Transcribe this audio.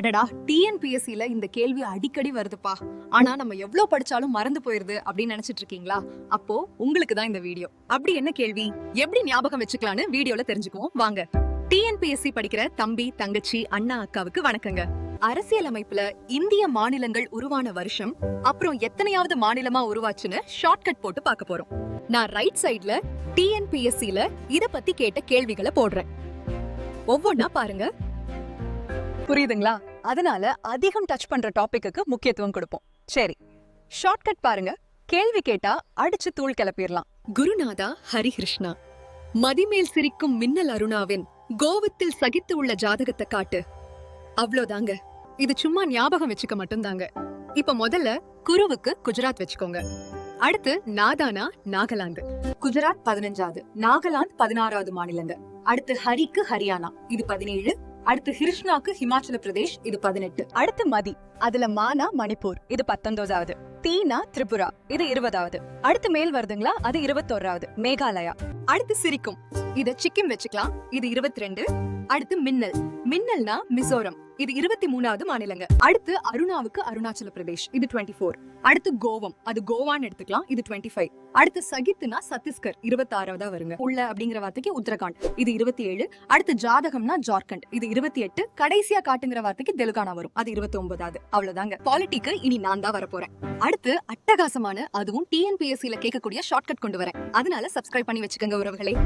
அடடா டிஎன்பிஎஸ்சில இந்த கேள்வி அடிக்கடி வருதுப்பா. ஆனா நம்ம எவ்வளவு படிச்சாலும் மறந்து போயிருது அப்படின்னு நினைச்சிட்டு இருக்கீங்களா? அப்போ உங்களுக்கு தான் இந்த வீடியோ. அப்படி என்ன கேள்வி? எப்படி ஞாபகம் வச்சுக்கலாம்னு வீடியோல தெரிஞ்சுக்குவோம். வாங்க. டிஎன்பிஎஸ்சி படிக்கிற தம்பி தங்கச்சி அண்ணா அக்காவுக்கு வணக்கங்க. அரசியலமைப்புல இந்திய மாநிலங்கள் உருவான வருஷம் அப்புறம் எத்தனையாவது மாநிலமா உருவாச்சுன்னு ஷார்ட்கட் போட்டு பார்க்க போறோம். நான் ரைட் சைடுல டிஎன்பிஎஸ்சில இத பத்தி கேட்ட கேள்விகளை போடுறேன். ஒவ்வொன்னா பாருங்க. புரியுதுங்களா? அதனால அதிகம் டச் பண்ற டாபிக்கு முக்கியத்துவம் கொடுப்போம். சரி ஷார்ட்கட் பாருங்க. கேள்வி கேட்டா அடிச்சு தூள் கிளப்பிடலாம். குருநாதா ஹரிகிருஷ்ணா மதிமேல் சிரிக்கும் மின்னல் அருணாவின் கோவத்தில் சகித்து உள்ள ஜாதகத்தை காட்டு. அவ்வளோதாங்க. இது சும்மா ஞாபகம் வச்சுக்க மட்டும்தாங்க. இப்ப முதல்ல குருவுக்கு குஜராத் வச்சுக்கோங்க. அடுத்து நாதானா நாகாலாந்து. குஜராத் பதினஞ்சாவது நாகாலாந்து பதினாறாவது மாநிலங்க. அடுத்து ஹரிக்கு ஹரியானா. இது பதினேழு அடுத்து ஹிருஷ்ணாக்கு ஹிமாச்சல பிரதேஷ் இது பதினெட்டு. அடுத்து மதி. அதுல மானா மணிப்பூர். இது பத்தொன்பதாவது. தீனா திரிபுரா. இது இருபதாவது. அடுத்து மேல் வருதுங்களா? அது இருபத்தோராவது மேகாலயா. அடுத்து சிரிக்கும். இத சிக்கிம் வச்சுக்கலாம். இது இருபத்தி ரெண்டு அடுத்து மின்னல். மின்னல்னா மிசோரம். இது இருபத்தி மூணாவது மாநிலங்க. அடுத்து அருணாவுக்கு அருணாச்சல பிரதேஷ். இது டுவெண்ட்டி ஃபோர் அடுத்து கோவம். அது கோவான்னு எடுத்துக்கலாம். இது டுவெண்ட்டி ஃபைவ் அடுத்து சகித்துனா சத்தீஸ்கர். இருபத்தி ஆறாவதா வருங்க. உள்ள அப்படிங்கிற வார்த்தைக்கு உத்தரகாண்ட். இது இருபத்தி ஏழு அடுத்து ஜாதகம்னா ஜார்க்கண்ட். இது இருபத்தி எட்டு கடைசியா காட்டுங்கிற வார்த்தைக்கு தெலுங்கானா வரும். அது இருபத்தி ஒன்பதாவது அவ்வளவுதாங்க. பாலிட்டிக்கு இனி நான் தான் வரப்போறேன். அடுத்து அட்டகாசமான அதுவும் டிஎன்பிஎஸ்சியில கேட்கக்கூடிய ஷார்ட்கட் கொண்டு வரேன். அதனால சப்ஸ்கிரைப் பண்ணி வச்சுக்கோங்க உறவுகளை.